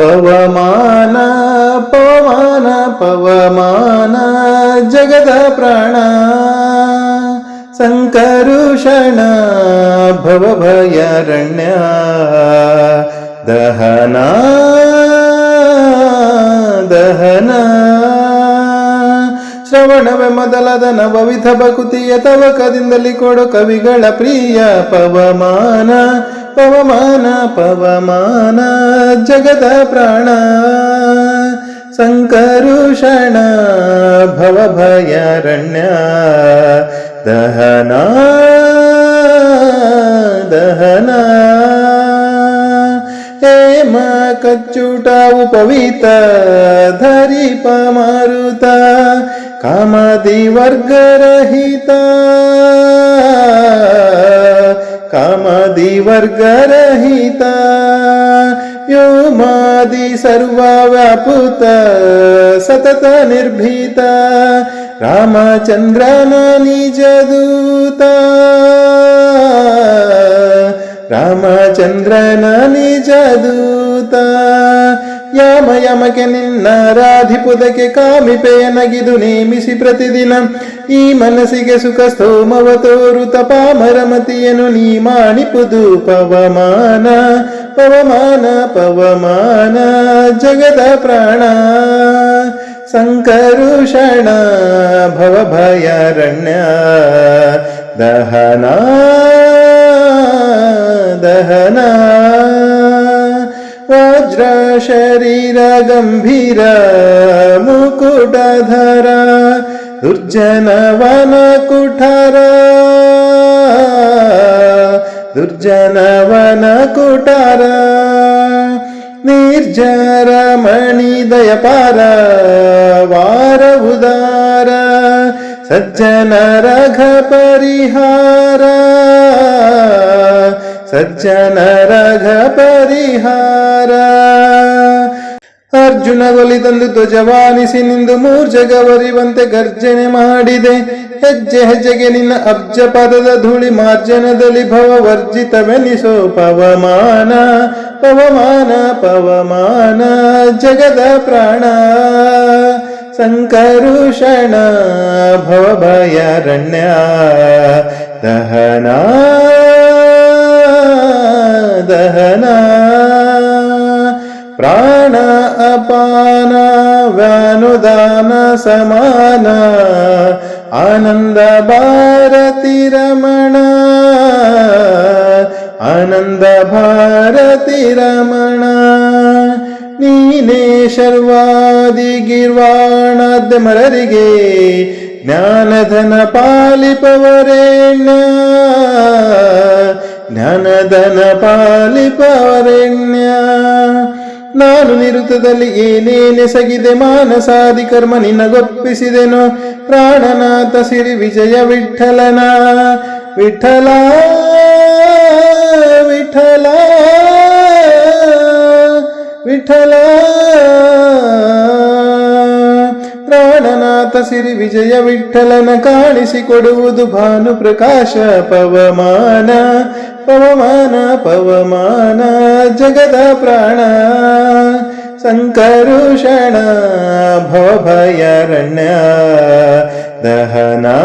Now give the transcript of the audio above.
ಪವಮಾನ ಪವಮಾನ ಪವಮಾನ, ಜಗದ ಪ್ರಾಣ. ಸಂಕರುಷಣ ಭವಭಯಾರಣ್ಯ ದಹನ ದಹನ. ಶ್ರವಣವೇ ಮೊದಲಾದ ನವವಿಧ ಭಕುತಿಯ ತವಕದಿಂದಲಿ ಕೊಡು ಕವಿಗಳ ಪ್ರಿಯ ಪವಮಾನ. पवमान पवमान जगदप्राणा सङ्करुषण भवभयारण्या दहना दहना। हेम कच्चुट उपवीत उपवित धरि कामादिवर्गरहिता वर्गरहित यो मादि सर्वव्यापुत सतत निर्भीत रामचन्द्रन निजदूता रामचन्द्रन निजदूता ಯಾಮ ಯಮಕೆ ನಿನ್ನ ರಾಧಿಪುದಕ್ಕೆ ಕಾಮಿಪೆಯ ನಗಿದು ನೇಮಿಸಿ ಪ್ರತಿದಿನ. ಈ ಮನಸ್ಸಿಗೆ ಸುಖ ಸ್ತೋಮವ ತೋರು ತಪಾಮರಮತಿಯನು ನೀ ಮಾಣಿಪುದು ಪವಮಾನ ಪವಮಾನ ಪವಮಾನ, ಜಗದ ಪ್ರಾಣ. ಸಂಕರುಷಣ, ಭವಭಯಾರಣ್ಯ, ದಹನ ದಹನ. वज्रशरीरगम्भीर मुकुटधर दुर्जनवनकुठर। कुटर निर्जरमणिदयपार वार उदार सज्जनरघपरिहार। ಸಜ್ಜನ ಪರಿಹಾರ ಅರ್ಜುನ ಒಲಿದಂದು ಧ್ವಜವಾನಿಸಿ ನಿಂದು ಮೂರ್ಜಗವರಿವಂತೆ ಗರ್ಜನೆ ಮಾಡಿದೆ. ಹೆಜ್ಜೆ ಹೆಜ್ಜೆಗೆ ನಿನ್ನ ಅಬ್ಜ ಪದದ ಧೂಳಿ ಮಾರ್ಜನದಲ್ಲಿ ಭವ ವರ್ಜಿತವೆನಿಸೋ ಪವಮಾನ ಪವಮಾನ ಪವಮಾನ, ಜಗದ ಪ್ರಾಣ. ಸಂಕರುಷಣ ಭವಭಯಾರಣ್ಯ ದಹನ. ದಹನ. ಪ್ರಾಣ ಅಪಾನ, ವ್ಯಾನುದಾನ ಸಮಾನ. ಆನಂದ ಭಾರತಿ ರಮಣ. ಆನಂದ ಭಾರತಿ ರಮಣ. ನೀನೇ ಶರ್ವಾದಿ ಗಿರ್ವಾಣದ ಮರರಿಗೆ, ಜ್ಞಾನಧನ ಪಾಲಿಪವರೇಣ್ಯ. ಜ್ಞಾನಧನ ಪಾಲಿಪವರೆಣ್ಯ. ನಾನು ನಿರುತದಲ್ಲಿ ಏನೇನೆಸಗಿದೆ ಮಾನಸಾದಿ ಕರ್ಮ ನಿನಗೊಪ್ಪಿಸಿದೆನು. ಪ್ರಾಣನಾಥ ಸಿರಿ ವಿಜಯ ವಿಠಲನ. ವಿಠಲ ವಿಠಲ ವಿಠಲ. ಪ್ರಾಣನಾಥ ಸಿರಿ ವಿಜಯ ವಿಠಲನ ಕಾಣಿಸಿಕೊಡುವುದು ಭಾನು ಪ್ರಕಾಶ ಪವಮಾನ. पवमान पवमान जगद प्राण। सङ्करुषणा भवभयरण्य दहना।